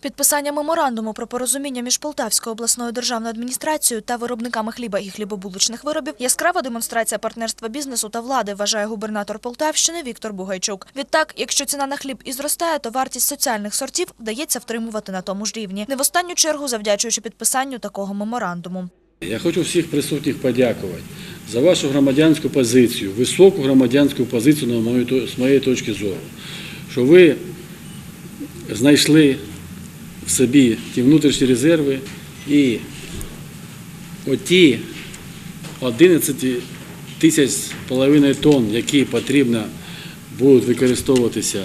Підписання меморандуму про порозуміння між Полтавською обласною державною адміністрацією та виробниками хліба і хлібобулочних виробів яскрава демонстрація партнерства бізнесу та влади, вважає губернатор Полтавщини Віктор Бугайчук. Відтак, якщо ціна на хліб і зростає, то вартість соціальних сортів вдається втримувати на тому ж рівні. Не в останню чергу завдячуючи підписанню такого меморандуму. Я хочу всіх присутніх подякувати за вашу громадянську позицію, високу громадянську позицію на з моєї точки зору, що ви знайшли собі ті внутрішні резерви. І оті 11 тисяч половиною тонн, які потрібно будуть використовуватися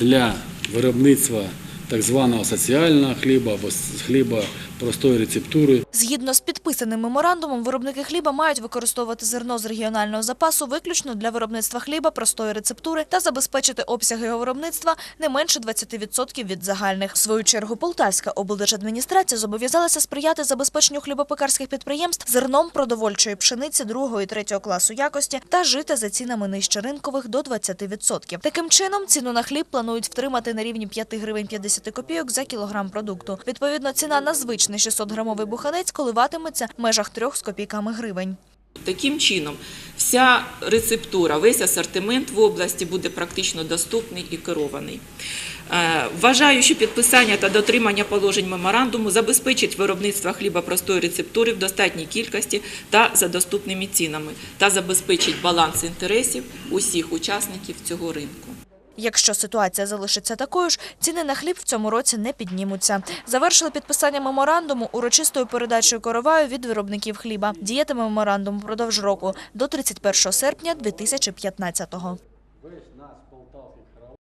для виробництва так званого соціального хліба або хліба простої рецептури, Згідно з підписаним меморандумом, виробники хліба мають використовувати зерно з регіонального запасу виключно для виробництва хліба простої рецептури та забезпечити обсяги його виробництва не менше 20% від загальних. В свою чергу Полтавська облдержадміністрація зобов'язалася сприяти забезпеченню хлібопекарських підприємств зерном продовольчої пшениці другого і третього класу якості та жити за цінами нижче ринкових до 20%. Таким чином, ціну на хліб планують втримати на рівні 5 гривень 50 копійок за кілограм продукту. Відповідно, ціна на звичний 600-грамовий буханець коливатиметься в межах 3 з копійками гривень. Таким чином, вся рецептура, весь асортимент в області буде практично доступний і керований. Е, Вважаю, що підписання та дотримання положень меморандуму забезпечить виробництво хліба простої рецептури в достатній кількості та за доступними цінами, та забезпечить баланс інтересів усіх учасників цього ринку. Якщо ситуація залишиться такою ж, ціни на хліб в цьому році не піднімуться. Завершили підписання меморандуму урочистою передачею короваю від виробників хліба. Діятиме меморандум впродовж року до 31 серпня 2015-го. Весь нас